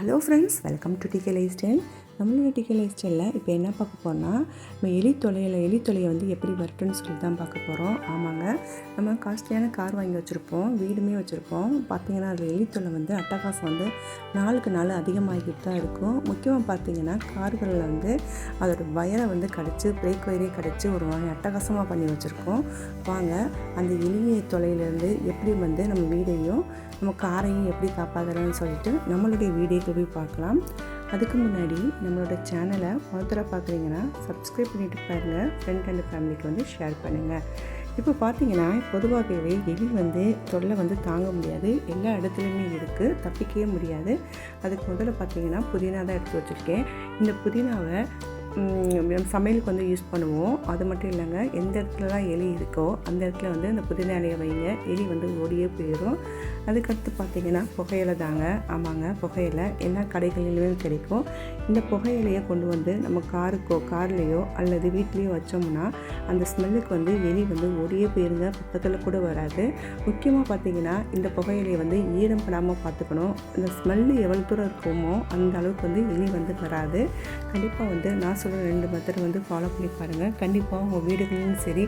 Hello friends welcome to DK life style நம்மளோட DK life ஸ்டைலில் இப்போ என்ன பார்க்க போகிறோம்னா நம்ம எலி தொலையில் எலி தொலையை வந்து எப்படி வரட்டுன்னு சொல்லி தான் பார்க்க போகிறோம் ஆமாங்க. நம்ம காஸ்ட்லியான கார் வாங்கி வச்சுருப்போம் வீடுமே வச்சுருப்போம். பார்த்தீங்கன்னா அதில் எலி தொலை வந்து அட்டகாசம் வந்து நாளுக்கு நாள் அதிகமாகிட்டு தான் இருக்கும். முக்கியமாக பார்த்தீங்கன்னா கார்களில் வந்து அதோட வயரை வந்து கடிச்சு பிரேக் வயரே கடிச்சு ஒரு மாதிரி அட்டகாசமாக பண்ணி வச்சுருக்கோம். வாங்க அந்த எலிய தொலையிலேருந்து எப்படி வந்து நம்ம வீடையும் நம்ம காரையும் எப்படி காப்பாற்றுறோன்னு சொல்லிட்டு நம்மளுடைய வீடியோக்கு போய் பார்க்கலாம். அதுக்கு முன்னாடி நம்மளோட சேனலை ஒருத்தராக பார்க்குறீங்கன்னா சப்ஸ்கிரைப் பண்ணிட்டு பாருங்கள் ஃப்ரெண்ட் அண்ட் ஃபேமிலிக்கு வந்து ஷேர் பண்ணுங்கள் இப்போ பார்த்தீங்கன்னா பொதுவாகவே எலி வந்து தொல்லை வந்து தாங்க முடியாது. எல்லா இடத்துலையுமே இருக்குது தப்பிக்கவே முடியாது. அதுக்கு முதல்ல பார்த்தீங்கன்னா புதினா தான் எடுத்து வச்சுருக்கேன். இந்த புதினாவை சமையலுக்கு வந்து யூஸ் பண்ணுவோம். அது மட்டும் இல்லைங்க எந்த இடத்துலலாம் எலி இருக்கோ அந்த இடத்துல வந்து அந்த புதினா இலையை வைங்க. எலி வந்து ஓடியே போயிடும். அதுக்கடுத்து பார்த்தீங்கன்னா புகையிலை தாங்க. ஆமாங்க புகையிலை எல்லா கடைகளிலுமே கிடைக்கும். இந்த புகையிலையை கொண்டு வந்து நம்ம காருக்கோ கார்லேயோ அல்லது வீட்லேயோ வச்சோம்னா அந்த ஸ்மெல்லுக்கு வந்து எலி வந்து ஓடியே போயிருங்க. பக்கத்தில் கூட வராது. முக்கியமாக பார்த்தீங்கன்னா இந்த புகையிலையை வந்து ஈரம் படாமல் பார்த்துக்கணும். இந்த ஸ்மெல்லு எவ்வளோ தூரம் இருக்குமோ அந்த அளவுக்கு வந்து எலி வந்து வராது. கண்டிப்பாக வந்து நான் சொல்கிற ரெண்டு மெத்தட் வந்து ஃபாலோ பண்ணி பாருங்கள் கண்டிப்பாக உங்கள் வீடுகளிலும் சரி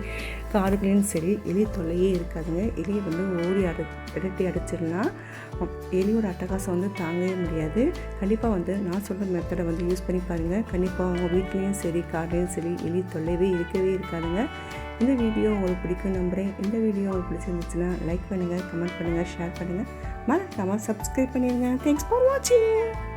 காடுகளிலும் சரி எலி தொல்லையே இருக்காதுங்க. எலி வந்து ஓடி அடி விரட்டி அடிச்சிடலாம் எலியோட அட்டகாசம் வந்து தாங்கவே முடியாது. கண்டிப்பாக வந்து நான் சொல்கிற மெத்தடை வந்து யூஸ் பண்ணி பாருங்கள் கண்டிப்பாக உங்கள் வீட்லேயும் சரி காடுலேயும் சரி எலி தொல்லையவே இருக்கவே இருக்காதுங்க. இந்த வீடியோ உங்களுக்கு பிடிக்கும் நம்புகிறேன் இந்த வீடியோ உங்களுக்கு பிடிச்சிருந்துச்சுன்னா லைக் பண்ணுங்கள் கமெண்ட் பண்ணுங்கள் ஷேர் பண்ணுங்கள் மறக்காமல் சப்ஸ்கிரைப் பண்ணிடுங்க தேங்க்ஸ் ஃபார் வாட்சிங்